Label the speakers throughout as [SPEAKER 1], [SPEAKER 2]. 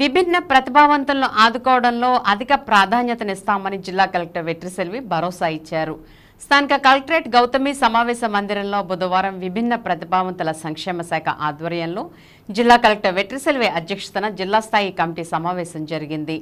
[SPEAKER 1] విభిన్న ప్రతిభావంతులను ఆదుకోవడంలో అధిక ప్రాధాన్యతనిస్తామని జిల్లా కలెక్టర్ వెట్రిసెల్వి భరోసా ఇచ్చారు. స్థానిక కలెక్టరేట్ గౌతమి సమావేశ మందిరంలో బుధవారం విభిన్న ప్రతిభావంతుల సంక్షేమ శాఖ ఆధ్వర్యంలో జిల్లా కలెక్టర్ వెట్రిసెల్వి అధ్యక్షతన జిల్లా స్థాయి కమిటీ సమావేశం జరిగింది.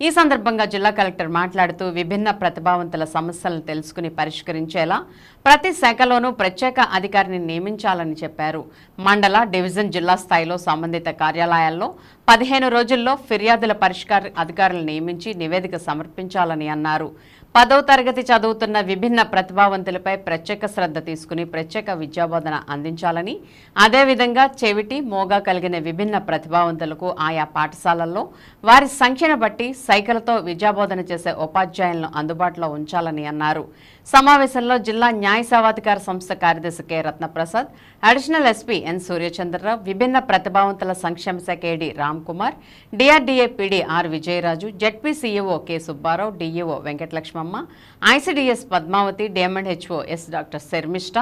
[SPEAKER 1] ఈ సందర్భంగా జిల్లా కలెక్టర్ మాట్లాడుతూ విభిన్న ప్రతిభావంతుల సమస్యలను తెలుసుకుని పరిష్కరించేలా ప్రతి శాఖలోనూ ప్రత్యేక అధికారిని నియమించాలని చెప్పారు. మండల డివిజన్ జిల్లా స్థాయిలో సంబంధిత కార్యాలయాల్లో పదిహేను రోజుల్లో ఫిర్యాదుల పరిష్కార అధికారులు నియమించి నివేదిక సమర్పించాలని అన్నారు. పదో తరగతి చదువుతున్న విభిన్న ప్రతిభావంతులపై ప్రత్యేక శ్రద్ధ తీసుకుని ప్రత్యేక విద్యాబోధన అందించాలని అదేవిధంగా చెవిటి మోగా కలిగిన విభిన్న ప్రతిభావంతులకు ఆయా పాఠశాలల్లో వారి సంఖ్యను బట్టి సైకిల్తో విద్యాబోధన చేసే ఉపాధ్యాయులను అందుబాటులో ఉంచాలని అన్నారు. సమావేశంలో జిల్లా న్యాయ సేవాధికార సంస్థ కార్యదర్శి K. Ratnaprasad additional SP N. Suryachandrarao విభిన్న ప్రతిభావంతుల సంక్షేమ శాఖ AD Ram Kumar DRDA PD R Vijayaraju ZP CEO K Subbarao DEO Venkatalakshmamma ICDS Padmavathi DMNHO S doctor Sharmishta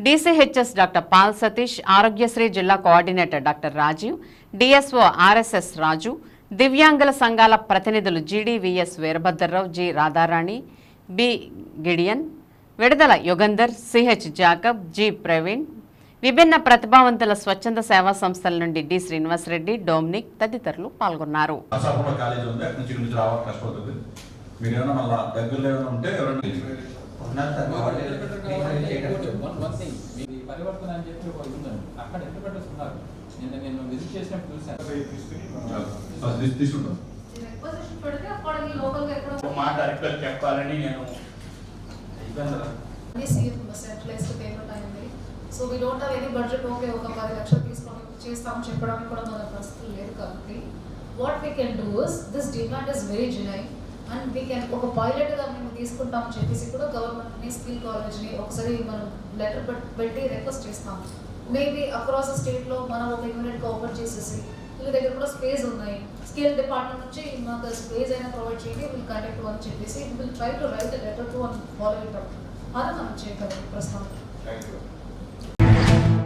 [SPEAKER 1] DCHS doctor Paul Satish Aarogyasri జిల్లా coordinator doctor Rajeev DSO RSS Raju దివ్యాంగుల సంఘాల ప్రతినిధులు GDVS Veerabhadrarao G Radharani B Gideon విడుదల Yugandhar CH Jacob G Praveen విభిన్న ప్రతిభావంతుల స్వచ్ఛంద సేవా సంస్థల నుండి డి శ్రీనివాసరెడ్డి డోమ్నిక్ తదితరులు పాల్గొన్నారు.
[SPEAKER 2] మా
[SPEAKER 3] డైరెక్టర్ చెప్పాలని నేను
[SPEAKER 4] so we don't have any budget okay ఒక పది లక్షలు తీసుకొని చేస్తాం చెప్పడానికి కూడా మన పరిస్థితులు లేదు కాబట్టి. What we can do is this demand is very genuine and we can ఒక పైలట్గా మేము తీసుకుంటాం చెప్పేసి కూడా గవర్నమెంట్ని స్కిల్ కాలేజ్ని ఒకసారి మనం లెటర్ పెట్టి రిక్వెస్ట్ చేస్తాం. మేబీ అక్రాస్ స్టేట్ స్టేట్లో మనం ఒక యూనిట్ ఓపెన్ చేసేసి వీళ్ళ దగ్గర కూడా స్పేస్ ఉన్నాయి. స్కిల్ డిపార్ట్మెంట్ నుంచి మాకు స్పేస్ అయినా ప్రొవైడ్ చేయండి విల్ కండక్ట్ అని చెప్పేసి will try to write letter to and follow it up అది మనం చేయగలం ప్రస్తుతం.
[SPEAKER 5] Thank you